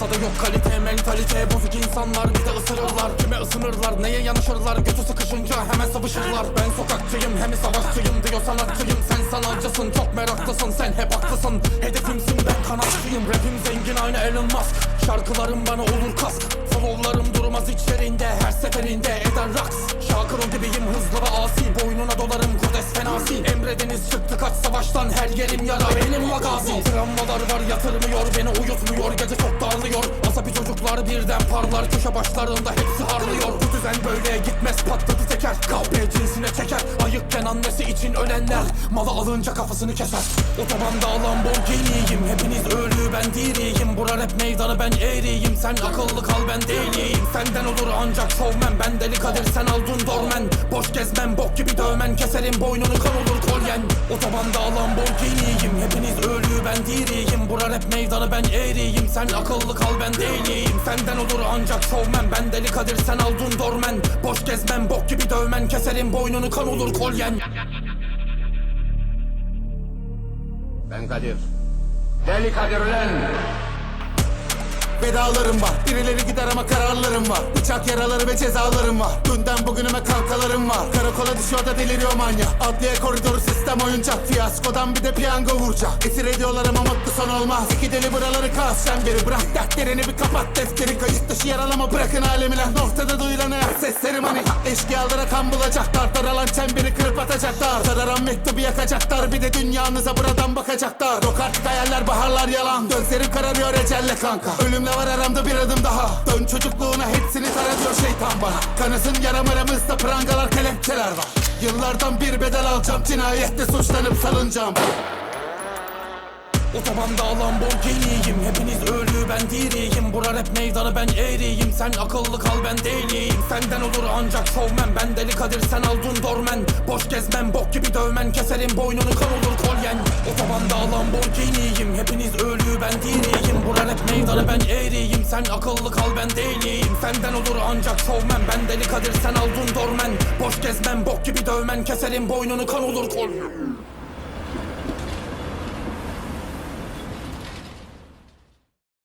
Piyasada yok kalite mentalite Bozuk insanlar bize ısırırlar. Kime ısınırlar neye yanaşırlar? Götü sıkışınca hemen sıvışırlar Ben sokakçıyım hem savaşçıyım diyor sanatçıyım. Sen sanatçısın çok meraklısın sen hep haklısın. Hedefimsin ben kanatçıyım Rapim zengin aynı Elon Musk. Şarkılarım bana olur kask. Flowlarım durmaz içlerinde Her seferinde eder raks. Şakır gibiyim hızlı ve asi. Boynuna dolarım Emredeniz çıktı kaç savaştan Her yerim yara benim magazi Travmalar var yatırmıyor Beni uyutmuyor. Gece çok darlıyor. Asabi çocuklar birden parlar Köşe başlarında hepsi harlıyor. Bu düzen böyle gitmez patladı teker. Kahve cinsine çeker. Ayıkken annesi için ölenler Malı alınca kafasını keser. Otobanda Lamborghini'yim Hepiniz ölü ben diriyim. Bura rap meydanı ben eğriyim. Sen akıllı kal ben değilim Senden olur ancak şovmen Ben deli Kadir sen aldın dormen. Boş gezmem bok gibi dövmen Keserim boynunu kan olur Otobanda Lamborghini'yim. Hepiniz ölü ben diriyim. Bura rap meydanı ben eğriyim. Sen akıllı kal ben değilim Senden olur ancak şovmen. Ben deli Kadir sen aldın dormen. Boş gezmem bok gibi dövmen. Keserim boynunu kan olur kolyen. Ben Kadir. Deli Kadir ulan. Vedalarım var. Birileri gider ama kararlarım var. Bıçak yaraları ve cezalarım var. Dünden bugünüme kankalarım var. Karakola düşüyor da deliriyor manya. Adliye koridoru sistem oyuncak Fiyaskodan bir de piyango vuracak. Esir ediyorlar ama mutlu son olmaz. İki deli buraları kas. Biri Bırak dertlerini bir kapat defteri. Kayıt dışı yaralama bırakın alemiler Ortada duyulan her seslerim hani Eşkıyalara kan bulacaklar. Daralan çemberi kırıp atacaklar. Sararan mektubu yakacaklar. Bir de dünyanıza buradan bakacaklar. Yok artık hayaller baharlar yalan. Gözlerim kararıyor ecelle kanka. Ölümle var aramda bir adım daha. Dön çocukluğuna hepsini taratıyor şeytan bana. Kanasın yaram aramızda prangalar kelepçeler var. Yıllardan bir bedel alacağım Cinayette suçlanıp salınacağım. Otobanda Lamborghini'yim Hepiniz ölü ben diriyim. Bura rap meydanı ben eğriyim. Sen akıllı kal ben değilim Senden olur ancak şovmen. Ben deli Kadir sen aldın dormen. Boş gezmem bok gibi dövmen. Keserim boynunu kan olur kolyen. Otobanda Lamborghini'yim Hepiniz ölü ben diriyim. Bura rap meydanı ben eğriyim Sen akıllı kal ben değilim Senden olur ancak şovmen. Ben deli Kadir sen aldın dormen. Boş gezmem bok gibi dövmen. Keserim boynunu kan olur kolyen